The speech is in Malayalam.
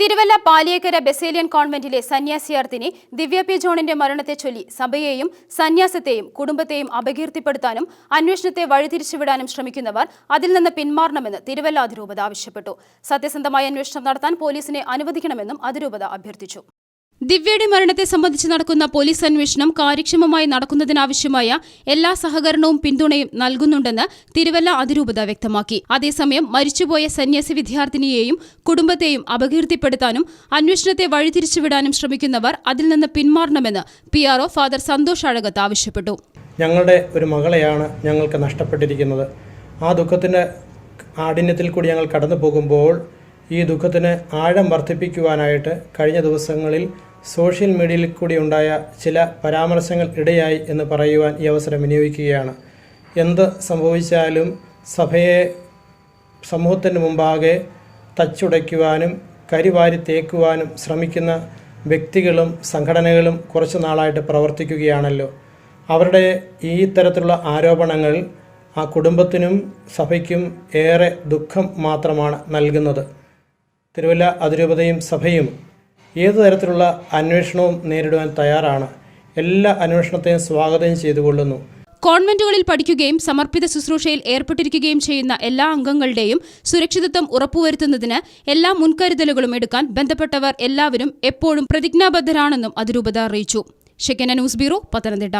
തിരുവല്ല പാലിയേക്കര ബെസേലിയൻ കോൺവെന്റിലെ സന്യാസിയാർത്ഥിനി ദിവ്യ പി ജോണിന്റെ മരണത്തെ ചൊല്ലി സഭയെയും സന്യാസത്തെയും കുടുംബത്തെയും അപകീർത്തിപ്പെടുത്താനും അന്വേഷണത്തെ വഴിതിരിച്ചുവിടാനും ശ്രമിക്കുന്നവർ അതിൽ നിന്ന് പിന്മാറണമെന്ന് തിരുവല്ല അതിരൂപത ആവശ്യപ്പെട്ടു. സത്യസന്ധമായ അന്വേഷണം നടത്താൻ പോലീസിനെ അനുവദിക്കണമെന്നും അതിരൂപത അഭ്യർത്ഥിച്ചു. ദിവ്യയുടെ മരണത്തെ സംബന്ധിച്ച് നടക്കുന്ന പോലീസ് അന്വേഷണം കാര്യക്ഷമമായി നടക്കുന്നതിനാവശ്യമായ എല്ലാ സഹകരണവും പിന്തുണയും നൽകുന്നുണ്ടെന്ന് തിരുവല്ല അതിരൂപത വ്യക്തമാക്കി. അതേസമയം മരിച്ചുപോയ സന്യാസി വിദ്യാർത്ഥിനിയെയും കുടുംബത്തെയും അപകീർത്തിപ്പെടുത്താനും അന്വേഷണത്തെ വഴിതിരിച്ചുവിടാനും ശ്രമിക്കുന്നവർ അതിൽ നിന്ന് പിന്മാറണമെന്ന് P R O father Santhosh Azhakath ആവശ്യപ്പെട്ടു. ഞങ്ങളുടെ ഒരു മകളെയാണ് ഞങ്ങൾക്ക് നഷ്ടപ്പെട്ടിരിക്കുന്നത്. ആ ദുഃഖത്തിന്റെ ആഠിന്യത്തിൽ കൂടി ഞങ്ങൾ കടന്നു പോകുമ്പോൾ ഈ ദുഃഖത്തിന് ആഴം വർദ്ധിപ്പിക്കുവാനായിട്ട് കഴിഞ്ഞ ദിവസങ്ങളിൽ സോഷ്യൽ മീഡിയയിൽ കൂടി ഉണ്ടായ ചില പരാമർശങ്ങൾ ഇടയായി എന്ന് പറയുവാൻ ഈ അവസരം വിനിയോഗിക്കുകയാണ്. എന്ത് സംഭവിച്ചാലും സഭയെ സമൂഹത്തിന് മുമ്പാകെ തച്ചുടയ്ക്കുവാനും കരിവാരി തേക്കുവാനും ശ്രമിക്കുന്ന വ്യക്തികളും സംഘടനകളും കുറച്ചു നാളായിട്ട് പ്രവർത്തിക്കുകയാണല്ലോ. അവരുടെ ഈ തരത്തിലുള്ള ആരോപണങ്ങൾ ആ കുടുംബത്തിനും സഭയ്ക്കും ഏറെ ദുഃഖം മാത്രമാണ് നൽകുന്നത്. തിരുവല്ല അതിരൂപതയും സഭയും ഏതു തരത്തിലുള്ള അന്വേഷണവും നേരിടുവാൻ തയ്യാറാണ്. എല്ലാ അന്വേഷണത്തെയും സ്വാഗതം ചെയ്തുകൊള്ളുന്നു. കോൺവെന്റുകളിൽ പഠിക്കുകയും സമർപ്പിത ശുശ്രൂഷയിൽ ഏർപ്പെട്ടിരിക്കുകയും ചെയ്യുന്ന എല്ലാ അംഗങ്ങളുടെയും സുരക്ഷിതത്വം ഉറപ്പുവരുത്തുന്നതിന് എല്ലാ മുൻകരുതലുകളും എടുക്കാൻ ബന്ധപ്പെട്ടവർ എല്ലാവരും എപ്പോഴും പ്രതിജ്ഞാബദ്ധരാണെന്നും അതിരൂപത അറിയിച്ചു. Shekinah news bureau Pathanamthitta.